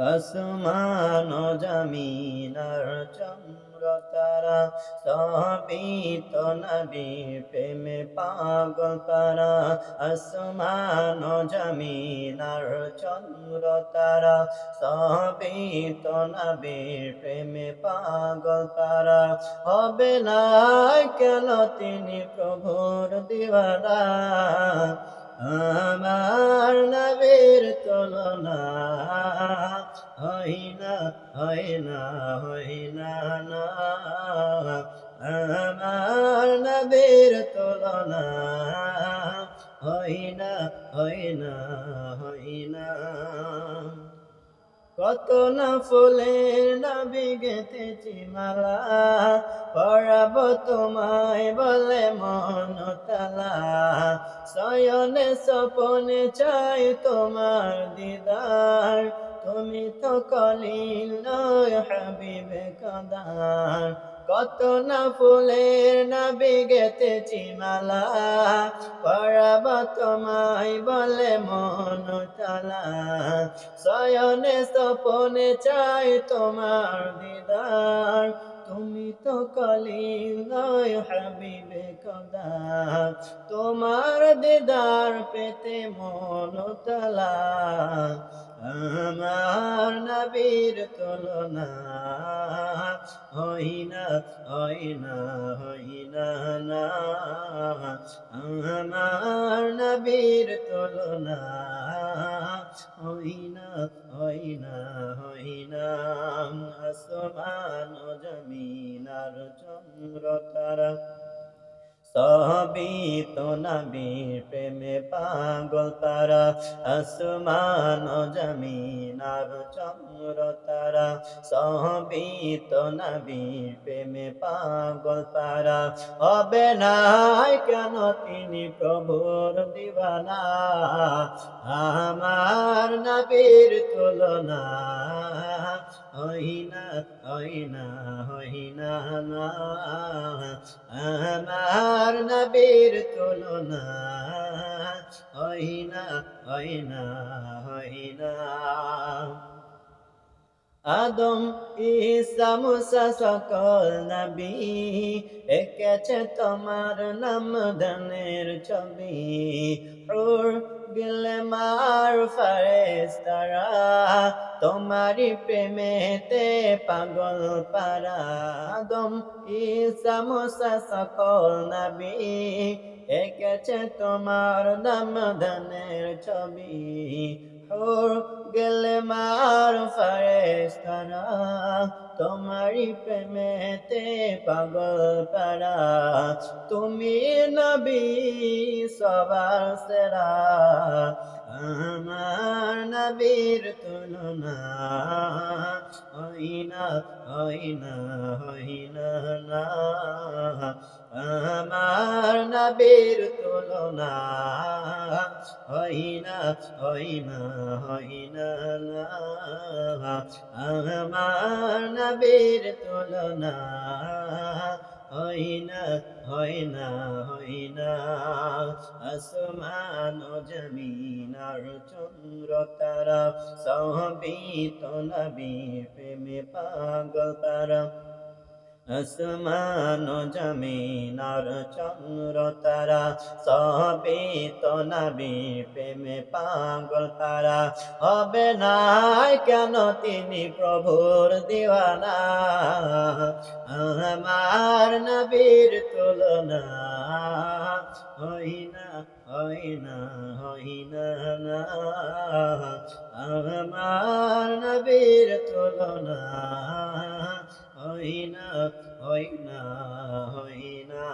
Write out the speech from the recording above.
আসমান জমিনার চন্দ্র তারা সবিত নবী, প্রেমে পাগল তারা। আসমান জমিনার চন্দ্র তারা সবিত নবী, প্রেমে পাগল তারা। হবে না কেন তিনি প্রভুর দিবানা আমার নবীর তুলনা হয় না হয় না হয় না না। আমার নবীর তুলনা হয় না, হয় কত না ফুলের নবী গেতেছি মালা, পড়াব তোমায় বলে মন তালা। শয়নে সপনে চাই তোমার দিদার তুমি তো কলিল হাবিবে কদার। কত না ফুলের নবী গেতেছি মালা পড়াব তোমায় বলে মন তালা। শয়নে সপনে চাই তোমার দিদার, তুমি তো কলিল নয় হাবিবে কদা তোমার দিদার পেতে মন তালা। আমার নবীর তুলনা হই না হই না হই না আমার নবীর তুলনা হই না হই না হই না। আসমান জমিনার চন্দ্র তারা সবই তো নবীর প্রেমে পাগল তারা, আসমান জমিনার চন্দ্র তারা। সবই তো নবীর প্রেমে পাগল তারা। হবে না কেন তিনি প্রভুর দিবানা? আমার নবীর তুলনা হই না হইনা না। আমার নবীর তুলনা হই না হইনা। আদম, ঈসা, মুসা, সকল নবী একেছে তোমার নাম ধনের ছবি। গেলে মার ফারেস তারা তোমারি প্রেমেতে পাগল পারা। আদম, ঈসা, মুসা, সকল নবী একেছে তোমার নাম ধনের ছবি। হুর গেলে মার ফারেস্তারা তোমারি প্রেমেতে পাগল পারা তুমি নবী সবার সেরা আমার নবীর তুলনা, হয় না হয় না আমার নবীর তুলনা, হয় না হয় না হয় না না। আমার নবীর তুলনা হয় না হয় না হয় না। আসমান জমিন আর চন্দ্র তারা সহবিত নবী, প্রেমে পাগল তারা। আসমান জমিন আর চন্দ্র তারা সবে তো নবী প্রেমে পাগল তারা। হবে না কেন তিনি প্রভুর দিওয়ানা? আমার নবীর তুলনা হই না হই না হই না। আমার নবীর তুলনা হয় না হয় না হয় না।